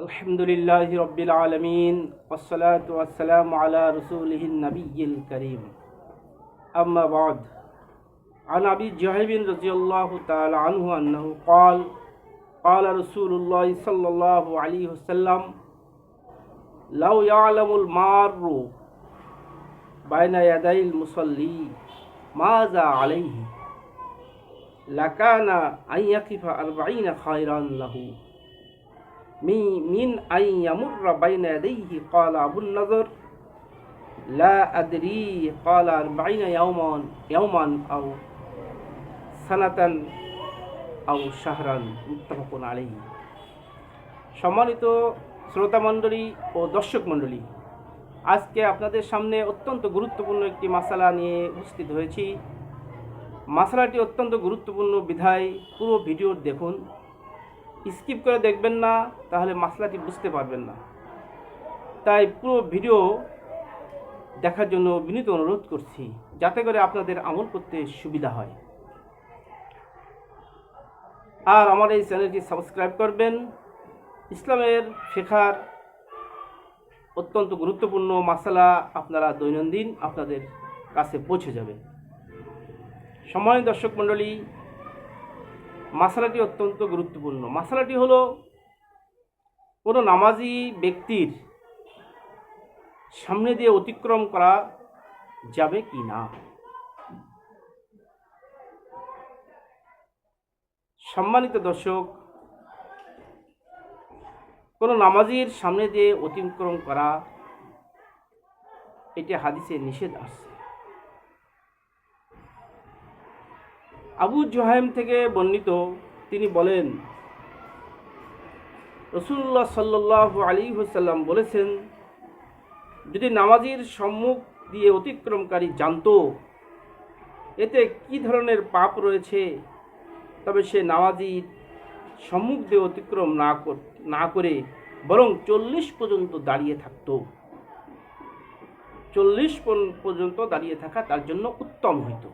الحمد لله رب العالمين والصلاة والسلام على رسوله النبي الكريم. أما بعد عن أبي جهيب رضي الله تعالى عنه أنه قال قال رسول الله صلى الله عليه وسلم لو يعلم المار بين يدي المصلي ماذا عليه؟ لكان أن يقف أربعين خيرا له. Mean I ইয়ামুররা বাইনা ইয়াদাইহি ক্বালা আবুন নাযর লা আদরি আর আরবাইনা ইয়ামান ইয়ামান আও সানাতান আও শাহরান, মুত্তাফাকুন আলাইহি। সম্মানিত শ্রোতামণ্ডলী ও দর্শক মণ্ডলী, আজকে আপনাদের সামনে অত্যন্ত গুরুত্বপূর্ণ একটি মাসালা নিয়ে উপস্থিত হয়েছি। মাসালাটি অত্যন্ত গুরুত্বপূর্ণ বিধায় পুরো ভিডিও দেখুন। স্কিপ করে দেখবেন না, তাহলে মশলাটি বুঝতে পারবেন না। তাই পুরো ভিডিও দেখার জন্য বিনীত অনুরোধ করছি, যাতে করে আপনাদের আমল করতে সুবিধা হয়। আর আমার এই চ্যানেলটি সাবস্ক্রাইব করবেন। ইসলামের শেখার অত্যন্ত গুরুত্বপূর্ণ মশালা আপনারা দৈনন্দিন আপনাদের কাছে পৌঁছে যাবে। সম্মানিত দর্শক মণ্ডলী মশালাটি অত্যন্ত গুরুত্বপূর্ণ। মশালাটি হলো, কোনো নামাজি ব্যক্তির সামনে দিয়ে অতিক্রম করা যাবে কি না? সম্মানিত দর্শক, কোনো নামাজির সামনে দিয়ে অতিক্রম করা, এটি হাদিসে নিষেধ আসছে আবু জোহাইম থেকে বর্ণিত, তিনি বলেন রসুল্লাহ সাল্লাহ আলী হুসাল্লাম বলেছেন, যদি নামাজির সম্মুখ দিয়ে অতিক্রমকারী জানতো, এতে কি ধরনের পাপ রয়েছে, তবে সে নামাজির সম্মুখ দিয়ে অতিক্রম না না করে বরং চল্লিশ পর্যন্ত দাঁড়িয়ে থাকতো। চল্লিশ পর্যন্ত দাঁড়িয়ে থাকা তার জন্য উত্তম হইতো।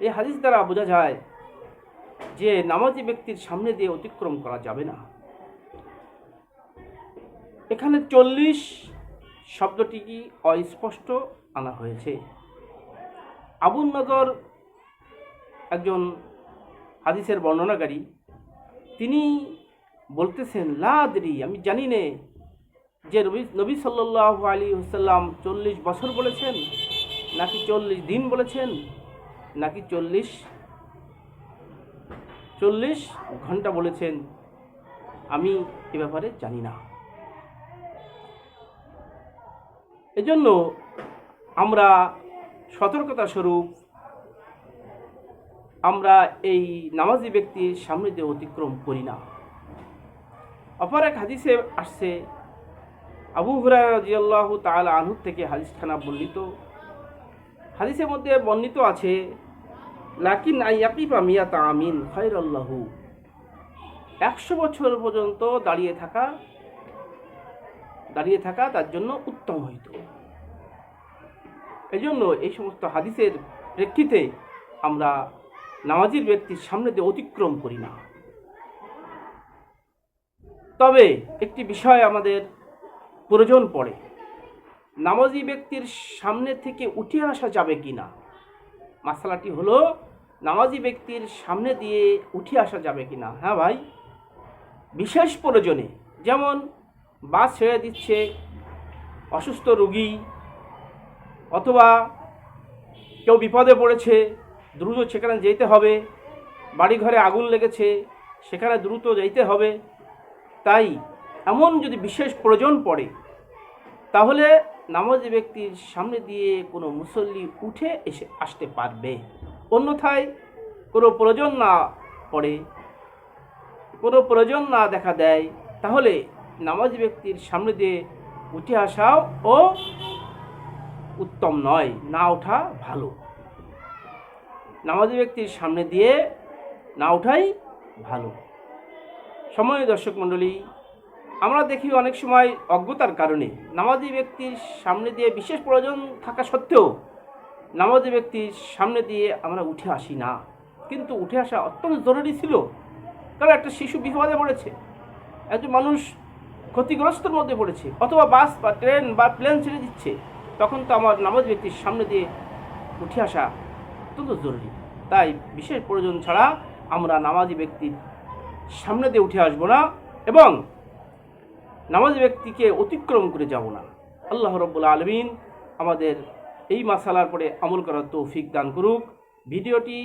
এই হাদিস দ্বারা বোঝা যায় যে নামাজি ব্যক্তির সামনে দিয়ে অতিক্রম করা যাবে না। এখানে চল্লিশ শব্দটি কি অস্পষ্ট আনা হয়েছে। আবুল নজর একজন হাদিসের বর্ণনাকারী, তিনি বলতেছেন লাদরি আমি জানি নে যে নবী নবী সাল্লাহ আলী হুসাল্লাম চল্লিশ বছর বলেছেন নাকি চল্লিশ দিন বলেছেন? নাকি চল্লিশ? চল্লিশ ঘণ্টা বলেছেন। আমি এ ব্যাপারে জানি না। এজন্য আমরা সতর্কতা স্বরূপ আমরা এই নামাজি ব্যক্তির সামনে দিয়ে অতিক্রম করি না। অপর এক হাদিসে আসছে, আবু হুরায় রাজিয়াল্লাহু তাআলা আনহু থেকে হাদিসখানা বর্ণিত। হাদিসের মধ্যে বর্ণিত আছে লাকিন আইয়াকিফা মিয়াতা আমিন খৈরাল্লাহু একশো বছর পর্যন্ত দাঁড়িয়ে থাকা দাঁড়িয়ে থাকা তার জন্য উত্তম হইত। এই জন্য এই সমস্ত হাদিসের প্রেক্ষিতে আমরা নামাজির ব্যক্তির সামনে দিয়ে অতিক্রম করি না। তবে একটি বিষয় আমাদের প্রয়োজন পড়ে, নামাজি ব্যক্তির সামনে থেকে উঠে আসা যাবে কি না মাসালাটি হলো, নামাজি ব্যক্তির সামনে দিয়ে উঠে আসা যাবে কি না হ্যাঁ ভাই। বিশেষ প্রয়োজনে, যেমন বাস ছেড়ে দিচ্ছে অসুস্থ রোগী, অথবা কেউ বিপদে পড়েছে, দ্রুত সেখানে যেতে হবে বাড়ি ঘরে আগুন লেগেছে, সেখানে দ্রুত যেতে হবে। তাই এমন যদি বিশেষ প্রয়োজন পড়ে তাহলে নামাজি ব্যক্তির সামনে দিয়ে কোনো মুসল্লি উঠে এসে আসতে পারবে। অন্যথায় কোনো প্রয়োজন না পড়ে। কোনো প্রয়োজন না দেখা দেয়। তাহলে নামাজি ব্যক্তির সামনে দিয়ে উঠে আসাও ও উত্তম নয়, না ওঠা ভালো। নামাজি ব্যক্তির সামনে দিয়ে না ওঠাই ভালো। সময় দর্শক মণ্ডলী আমরা দেখি অনেক সময় অজ্ঞতার কারণে। নামাজি ব্যক্তির সামনে দিয়ে বিশেষ প্রয়োজন থাকা সত্ত্বেও নামাজি ব্যক্তির সামনে দিয়ে আমরা উঠে আসি না। কিন্তু উঠে আসা অত্যন্ত জরুরি ছিল। কারণ একটা শিশু বিপদে পড়েছে। একজন মানুষ ক্ষতিগ্রস্তর মধ্যে পড়েছে। অথবা বাস বা ট্রেন বা প্লেন ছেড়ে দিচ্ছে। তখন তো আমার নামাজ ব্যক্তির সামনে দিয়ে উঠে আসা অত্যন্ত জরুরি। তাই বিশেষ প্রয়োজন ছাড়া আমরা নামাজি ব্যক্তির সামনে দিয়ে উঠে আসব না। এবং নামাজি ব্যক্তিকে অতিক্রম করে যাব না। আল্লাহ রব্বুল আলমিন আমাদের এই মাসালার পরে আমল করার তৌফিক দান করুক। ভিডিওটি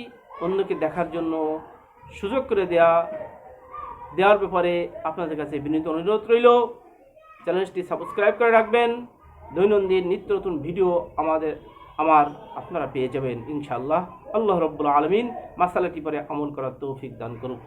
অন্যকে দেখার জন্য সুযোগ করে দেয়া, দেওয়ার ব্যাপারে আপনাদের কাছে বিনীত অনুরোধ রইল। চ্যানেলটি সাবস্ক্রাইব করে রাখবেন। দৈনন্দিন নিত্য নতুন ভিডিও আমাদের, আমার আপনারা পেয়ে যাবেন ইনশাআল্লাহ। আল্লাহ রব্বুল আলমিন মাসালাটি পরে আমল করার তৌফিক দান করুক।